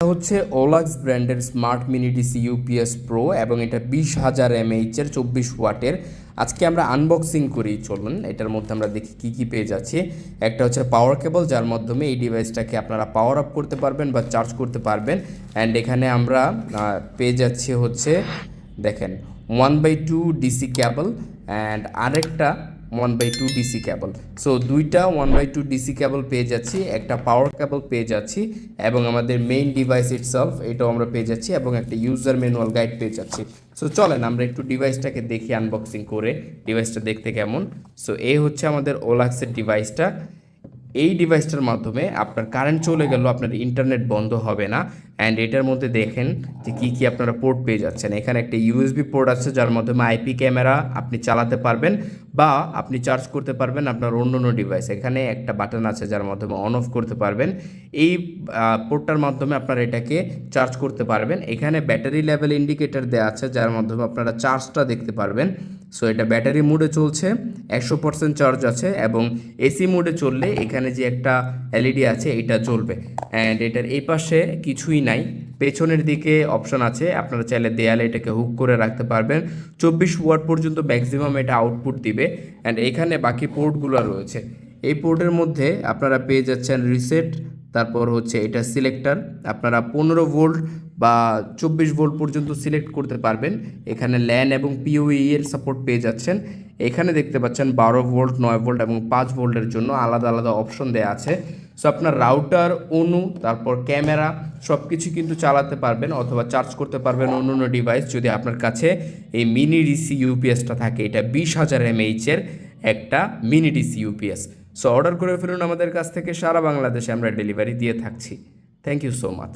এটা হচ্ছে ওলাক্স ব্র্যান্ডের smart mini DC UPS pro এবং এটা বিশ হাজার এমএইচের চব্বিশ ওয়াটের। আজকে আমরা আনবক্সিং করি, চলুন এটার মধ্যে আমরা দেখি কী কী পেয়ে যাচ্ছি। একটা হচ্ছে পাওয়ার কেবল যার মাধ্যমে এই ডিভাইসটাকে আপনারা পাওয়ার আপ করতে পারবেন বা চার্জ করতে পারবেন। অ্যান্ড এখানে আমরা পেয়ে যাচ্ছি হচ্ছে, দেখেন one by two DC cable and আরেকটা one by two DC cable so দুইটা one by two DC cable পেয়ে যাচ্ছি, একটা পাওয়ার ক্যাবল পেয়ে যাচ্ছি, এবং আমাদের মেইন ডিভাইস ইট সেলফ এটাও আমরা পেয়ে যাচ্ছি, এবং একটা ইউজার ম্যানুয়াল গাইড পেয়ে যাচ্ছি। সো চলেন আমরা একটু ডিভাইসটাকে দেখি আনবক্সিং করে ডিভাইসটা দেখতে কেমন। সো এই হচ্ছে আমাদের ওলাক্সের ডিভাইসটা এই ডিভাইসটার মাধ্যমে আপনার কারেন্ট চলে গেল, আপনার ইন্টারনেট বন্ধ হবে না। অ্যান্ড এটার মধ্যে দেখেন যে কী কী আপনারা পোর্ট পেয়ে যাচ্ছেন। এখানে একটা ইউএসবি পোর্ট আছে, যার মাধ্যমে আইপি ক্যামেরা আপনি চালাতে পারবেন বা আপনি চার্জ করতে পারবেন আপনার অন্য অন্য ডিভাইস এখানে একটা বাটন আছে, যার মাধ্যমে অন অফ করতে পারবেন। এই পোর্টটার মাধ্যমে আপনারা এটাকে চার্জ করতে পারবেন। এখানে ব্যাটারি লেভেল ইন্ডিকেটর দেওয়া আছে, যার মাধ্যমে আপনারা চার্জটা দেখতে পারবেন। সো এটা ব্যাটারি মোডে চলছে, একশো পার্সেন্ট চার্জ আছে এবং এসি মোডে চললে এখানে যে একটা এলইডি আছে, এটা জ্বলবে অ্যান্ড এটার এই পাশে কিছুই নাই। পেছনের দিকে অপশন আছে। আপনারা চাইলে দেয়ালে এটাকে হুক করে রাখতে পারবেন। চব্বিশ ওয়াট পর্যন্ত ম্যাক্সিমাম এটা আউটপুট দিবে। অ্যান্ড এখানে বাকি পোর্টগুলো রয়েছে। এই পোর্টের মধ্যে আপনারা পেয়ে যাচ্ছেন রিসেট তারপর হচ্ছে এটা সিলেক্টার আপনারা পনেরো ভোল্ট বা চব্বিশ ভোল্ট পর্যন্ত সিলেক্ট করতে পারবেন। এখানে ল্যান এবং পিওই এর সাপোর্ট পেয়ে যাচ্ছেন। এখানে দেখতে পাচ্ছেন বারো ভোল্ট, নয় ভোল্ট এবং পাঁচ ভোল্টের জন্য আলাদা আলাদা অপশন দেওয়া আছে। সো আপনার রাউটার, অনু, তারপর ক্যামেরা সব কিছু কিন্তু চালাতে পারবেন অথবা চার্জ করতে পারবেন অন্য অন্য ডিভাইস যদি আপনার কাছে এই মিনি ডিসি ইউপিএসটা থাকে। এটা বিশ হাজার এমএইচের একটা mini DC UPS so order করে ফেলুন আমাদের কাছ থেকে, সারা বাংলাদেশে আমরা ডেলিভারি দিয়ে থাকছি। Thank you so much